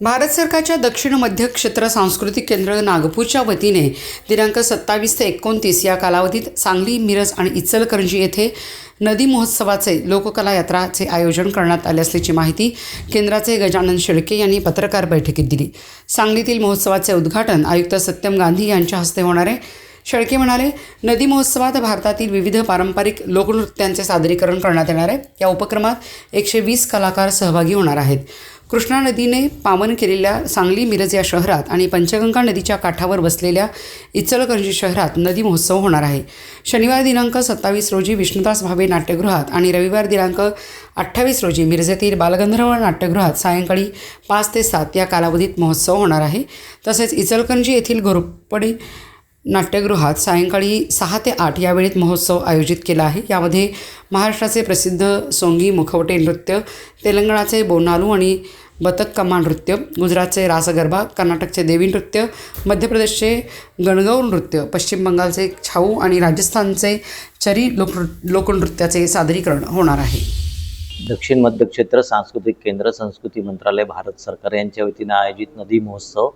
भारत सरकारच्या दक्षिण मध्य क्षेत्र सांस्कृतिक केंद्र नागपूरच्या वतीने दिनांक सत्तावीस ते एकोणतीस या कालावधीत सांगली मिरज आणि इचलकरंजी येथे नदी महोत्सवाचे लोककला यात्राचे आयोजन करण्यात आले असल्याची माहिती केंद्राचे गजानन शेळके यांनी पत्रकार बैठकीत दिली. सांगलीतील महोत्सवाचे उद्घाटन आयुक्त सत्यम गांधी यांच्या हस्ते होणार. आहे शेळके म्हणाले नदी महोत्सवात भारतातील विविध पारंपरिक लोकनृत्यांचे सादरीकरण करण्यात येणार आहे. या उपक्रमात एकशे वीस कलाकार सहभागी होणार आहेत. कृष्णा नदीने पावन केलेल्या सांगली मिरज या शहरात आणि पंचगंगा नदीच्या काठावर बसलेल्या इचलकरंजी शहरात नदी महोत्सव होणार आहे. शनिवार दिनांक सत्तावीस रोजी विष्णुदास भावे नाट्यगृहात आणि रविवार दिनांक अठ्ठावीस रोजी मिरजेतील बालगंधर्व नाट्यगृहात सायंकाळी पाच ते सात या कालावधीत महोत्सव होणार आहे. तसेच इचलकरंजी येथील घोरपडे नाट्यगृहात सायंकाळी सहा ते आठ या वेळेत महोत्सव आयोजित केला आहे. यामध्ये महाराष्ट्राचे प्रसिद्ध सोंगी मुखवटे नृत्य तेलंगणाचे बोनालू आणि बतक नृत्य गुजरातचे रासगरबा कर्नाटकचे देवी नृत्य मध्य प्रदेशचे गणगौर नृत्य पश्चिम बंगालचे छाऊ आणि राजस्थानचे चरी लोक लोकनृत्याचे सादरीकरण होणार आहे. दक्षिण मध्य क्षेत्र सांस्कृतिक केंद्र संस्कृती मंत्रालय भारत सरकार यांच्या वतीनं आयोजित नदी महोत्सव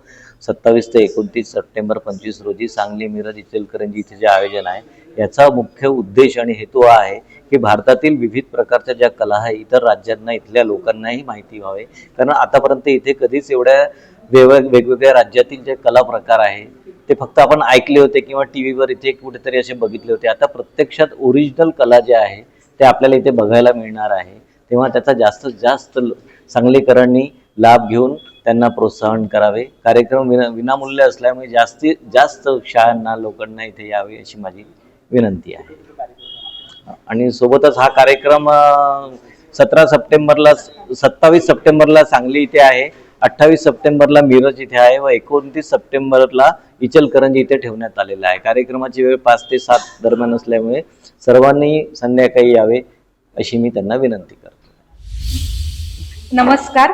सत्तावीस ते एकोणतीस सप्टेंबर पंचवीस रोजी सांगली मिरज इचलकरंजी इथे जे आयोजन आहे याचा मुख्य उद्देश आणि हेतू हा आहे की भारतातील विविध प्रकारच्या ज्या कला आहे इतर राज्यांना इथल्या लोकांनाही माहिती व्हावे. कारण आतापर्यंत इथे कधीच एवढ्या वेग वेगवेगळ्या राज्यातील जे कला प्रकार आहे ते फक्त आपण ऐकले होते किंवा टी व्हीवर इथे कुठेतरी असे बघितले होते. आता प्रत्यक्षात ओरिजिनल कला जे आहे ते आपल्याला इथे बघायला मिळणार आहे. तेव्हा त्याचा जास्तीत जास्त ल- सांगलीकरांनी लाभ घेऊन त्यांना प्रोत्साहन करावे. कार्यक्रम विना विनामूल्य असल्यामुळे जास्तीत जास्त शाळांना लोकांना इथे यावे अशी माझी विनंती आहे. आणि सोबतच हा कार्यक्रम सतरा सप्टेंबरला सत्तावीस सप्टेंबरला सांगली इथे आहे. अठ्ठावीस सप्टेंबरला मिरज इथे आहे व एकोणतीस सप्टेंबरला इचलकरंजी इथे ठेवण्यात आलेला आहे. कार्यक्रमाची वेळ पाच ते सात दरम्यान असल्यामुळे सर्वांनी संध्याकाळी यावे अशी मी त्यांना विनंती करतो. नमस्कार.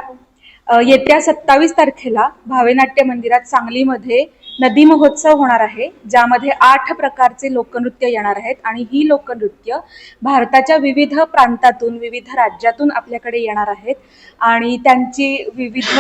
येत्या सत्तावीस तारखेला भावेनाट्य मंदिरात सांगलीमध्ये नदी महोत्सव होणार आहे ज्यामध्ये आठ प्रकारचे लोकनृत्य येणार आहेत आणि ही लोकनृत्य भारताच्या विविध प्रांतातून विविध राज्यातून आपल्याकडे येणार आहेत. आणि त्यांची विविध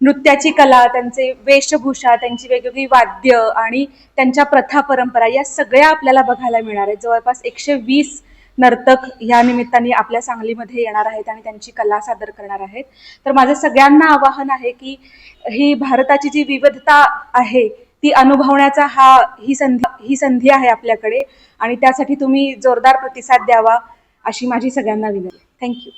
नृत्याची कला त्यांचे वेशभूषा त्यांची वेगवेगळी वाद्य आणि त्यांच्या प्रथा परंपरा या सगळ्या आपल्याला बघायला मिळणार आहेत. जवळपास एकशे वीस नर्तक या निमित्ताने आपल्या सांगलीमध्ये येणार आहेत आणि त्यांची कला सादर करणार आहेत. तर माझं सगळ्यांना आवाहन आहे की ही भारताची जी विविधता आहे ती अनुभवण्याचा हा ही संधी ही संधी आहे आपल्याकडे. आणि त्यासाठी तुम्ही जोरदार प्रतिसाद द्यावा अशी माझी सगळ्यांना विनंती. थँक्यू